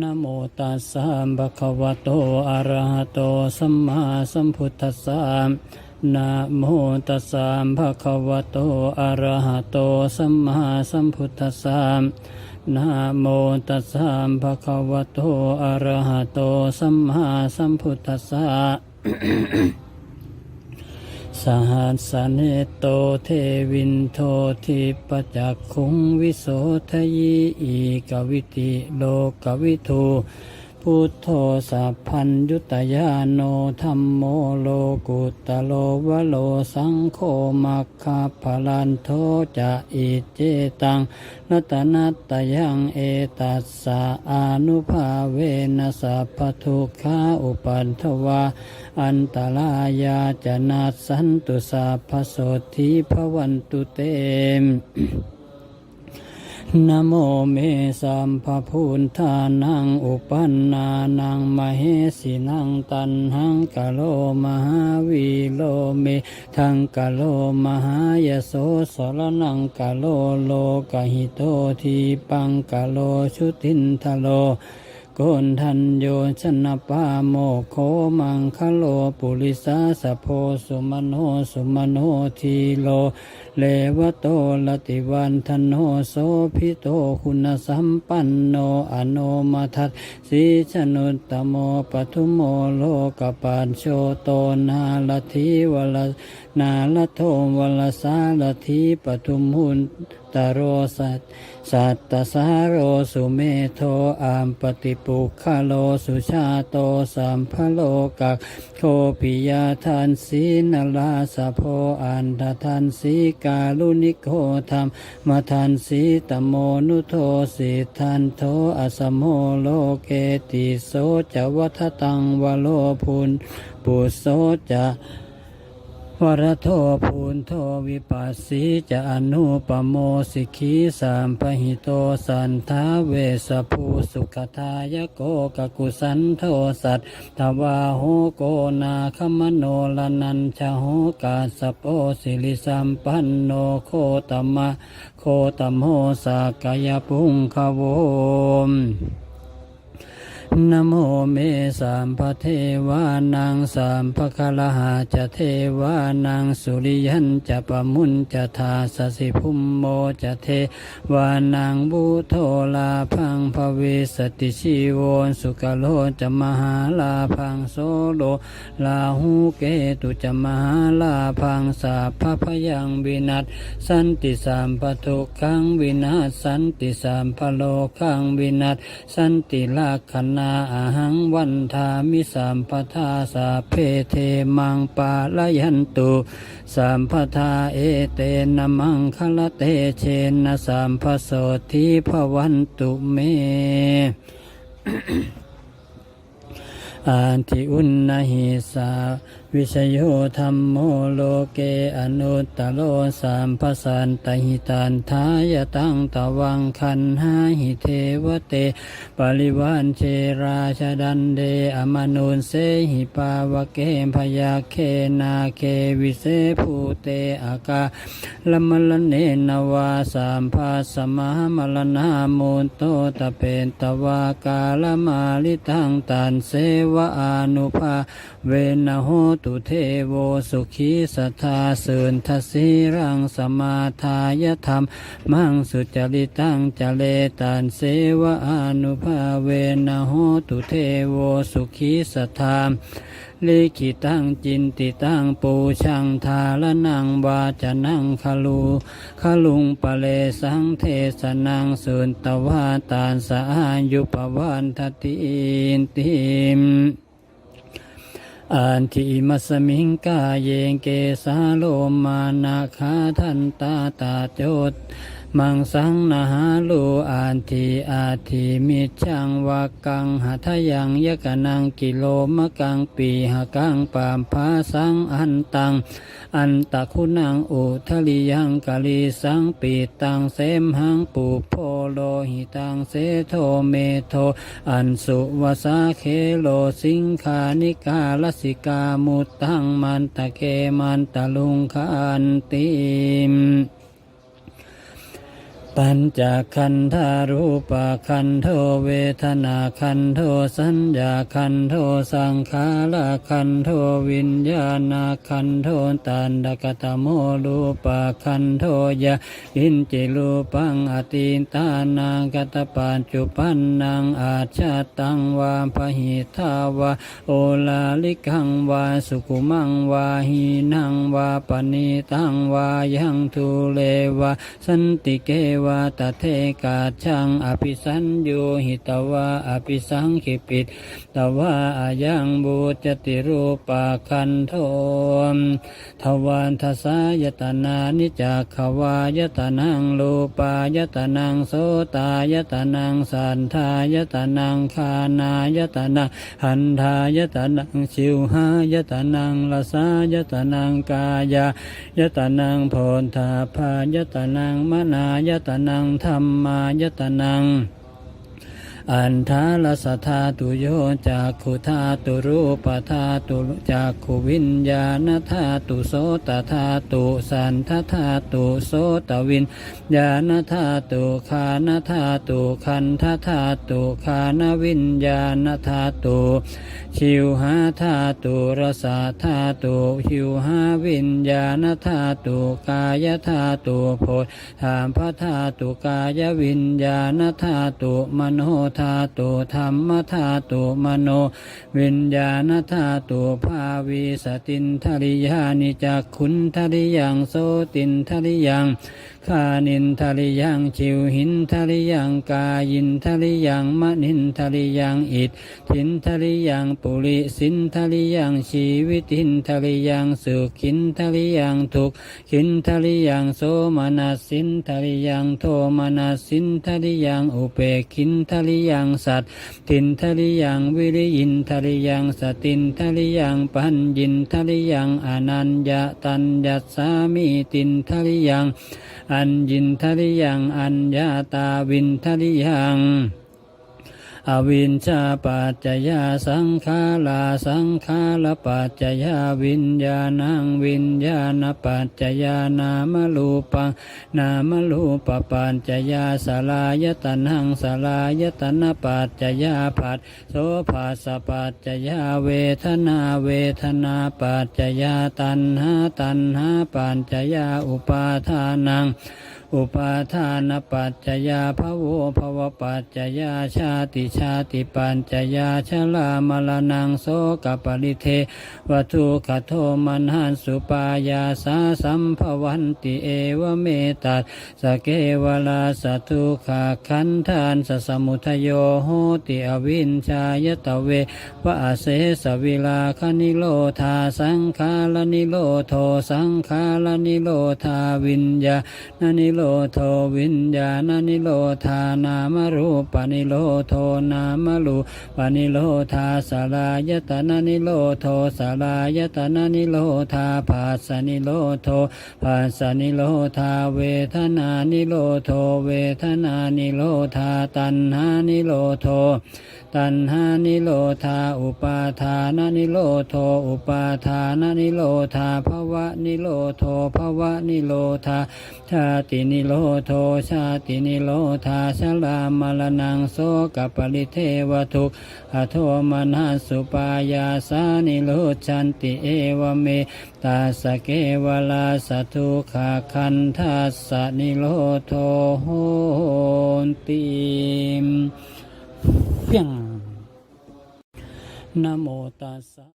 นะโมตัสสะภะคะวะโต อะระหะโต สัมมาสัมพุทธัสสะนะโมตัสสะภะคะวะโต อะระหะโต สัมมาสัมพุทธัสสะนะโมตัสสะภะคะวะโต อะระหะโต สัมมาสัมพุทธัสสะ สหัสเนโตเทวินโททิปจักขุงวิโสทยีอีกวิติโลกวิทู พุทโธสัพพัญยุตยาโนธรรมโมโลกุตโลวโลสังโฆมัคคาพลันโทจะอิเจตังนัตนัตตยังเอตัสสะอนุภาเวนัสสะปทุกขาอุปันทวา อันตรายาจนาสันตุสาพโสธิภวันตุเตม นโมเมสัมภพุนทานังอุปันนานังมเหสินังตันหังกะโลมหาวีโลเมทังกะโลมหายโสสรนังกะโลโลกหิโตทีปังกะโลชุตินทโลโกนทันโยชนะปาโมโคมังคะโลปุริสาสะโพสุมโนสุมโนทีโล เลวะโตลติวันทโนโสพิโตคุณสัมปันโนอโนมัทัสสีชนุตตโมปทุโมโลกปัญโชโตนาลทิวลนาลโทวลสาลทิปทุมหุนตโรสัตสัตตสาโรสุเมโทอามปฏิปุคาโลสุชาโตสัมภโลกักโคปิยาทานสีนลาสะโพอันททานสีกกาลุนิโคธรรมมาทานสีตโมนุโทสิทันโทอสมโมโลเกติโสจะวัฏตังวโลพุนปุโสจะ วรโทภูนโทวิปัสสีจะอนุปโมสิกีสามพหิโตสันทาเวสภูสุขทายโกกกุสันโทสัตทวาโหโกนาคมโนลนันชโหกาสโปสิริสัมปันโนโคตมะโคตมโหสากายปุงขโวม นโมเมสัมภเทวานังสัมภคลหาจะเทวานังสุริยันจะปมุนจะทาสสิภุมโมจะเทวานังบุโทลาพังภเวสติชิโวนสุกโลจะมหาลาพังโสโลลาหูเกตุจะมหาลาพังสาพพยังวินัสสันติสามปทุขังวินาศสันติสามพโลขังวินัสสันติลาคนาอาหังวันทามิสามปทาสาเพเทมังปาลยันตุสามปทาเอเตนะมังคละเตเชนะสามพโสธิภวันตุเมอันทิอุณนหิสา วิชโยธรรมโมโลเกอนุตตโลสามพสันตหิตันทายตังตวังคันหาหิเทวเต ปริวันเชราชดันเดอมนุนเสหิปาวเกมพยาเคนาเควิเศภูเตอากาลมลเนนวาสามภาสมามลนามุนโตตะเป็นตวากาลมาลิทังตันเสวะอานุภาเวนะโหตุเทโวสุขีสัทธาเสืนทสีรังสมาทายธรรม มังสุจริตังจเลตันเสวะอานุภาเวนะโหตุเทโวสุขีสัทธาลิขิตังจินติตังปูชังทาละนังวาจนังคลูคลุงปะเลสังเทสนังสุนตวาตานสายุปวันทตินติม อันทิมัสมิงกาเยงเกสาโลมานาคาทันตาตาโจตมังสังนาหาลูอันทิอาทิมิชังวากังหัทยังยกนังกิโลมะกังปีหะกังปามภาสังอันตัง อันตะคุณังอุทะลิยังกะลีสังปีตังเสมหังปูโพ โลหิตังเสโทเมโท อันสุวสาเคโลสิงคานิกาลสิกามุตตังมันตะเกมันตะลุงคันติม ปัญจขันธารูปขันโธเวทนาขันโธสัญญาขันโธสังขารขันโธวิญญาณขันโธตันดกตโมรูปขันโธยะอินจิรูปังอตินตานังกตปัจจุปันนังอาชาตังวาพหิทาวาโอลาลิกังวาสุขุมังวาหีนังวาปณิตังวายังทุเลวาสันติเกววาตเทกาชังอภิสัญโยหิตวาอภิสังขิปิตตวาอายังบูจติรูปาคันโทมทวันทสายตนานิจักขวายตนังรูปายตนังโสตายตนังสันทายตนังคานายตนังหันทายตนังชิวหายตนังลสายตนังกายายตนังโพนธาพายตนังมนายตนังธรรมายตนัง อันทาลสธาตุโยจากขุธาตุรูปธาตุจากขุวิญญาณธาตุโสตธาตุสันทธาตุโสตวิญญาณธาตุคานธาตุคันธธาตุคานวิญญาณธาตุชิวหาธาตุรสาธาตุชิวหาวิญญาณธาตุกายธาตุโพธามพธาตุกายวิญญาณธาตุมโนธาตุธรรมธาตุมโน วิญญาณธาตุภาวีสตินทริยานิจักขุนทริยังโสตินทริยัง คานินทริยังชิวหินทริยังกายินทริยังมะนินทริยังอิทินทริยังปุริสินทริยังชีวิตินทริยังสุขินทริยังทุกขินทริยังโสมนัสสินทริยังโทมนัสสินทริยังอุเปกินทริยังสัตตินทริยังวิริยินทริยังสตินทริยังปัญญินทริยังอนัญญาตัญญาสามีตินทริยังอญญินทริยัง อัญญาตาวินทริยัง อวินชาปัจจยาสังขาราสังขารปัจจยาวิญญาณังวิญญาณปัจจยานามรูปังนามรูปปัจจยาสลายตนังสลายตนะปัจจยาปัจโสภาสปัจจยาเวทนาเวทนาปัจจยาตัณหาตัณหาปัจจยาอุปาทานัง อุปาทานปัจจยาภวภวปัจจยาชาติชาติปัญจยาชลามรณังโสกปริเทวัตุขโทมันหันสุปายาสาสัมภวันติเอวเมตัสสเกวลาสตุขาขันธานสสมุทโยโหติอวินชายตเวปะเสสวิลาคนิโลธาสังขารนิโลโทสังขารนิโลธาวิญญาณนิโลโทวิญญาณนิโลธานามรูปนิโลโทนามรูปนิโลธาสลายตนะนิโลโทสลายตนะนิโลธาภาสนิโลโทภาสนิโลธาเวทนานิโลโทเวทนานิโลธาตัณหานิโลโทตัณหานิโรธาอุปาทานนิโรโทอุปาทานนิโรธาภวะนิโรโทภวะนิโรธาชาตินิโรโทชาตินิโรธาชลามรณังโสกปริเทวทุกขโทมนัสสุปายาสานิโรชันติเอวเมตาสเกวลาสทุขาคันทัสสนิโรโทโหติเพียงนโมตัสสะ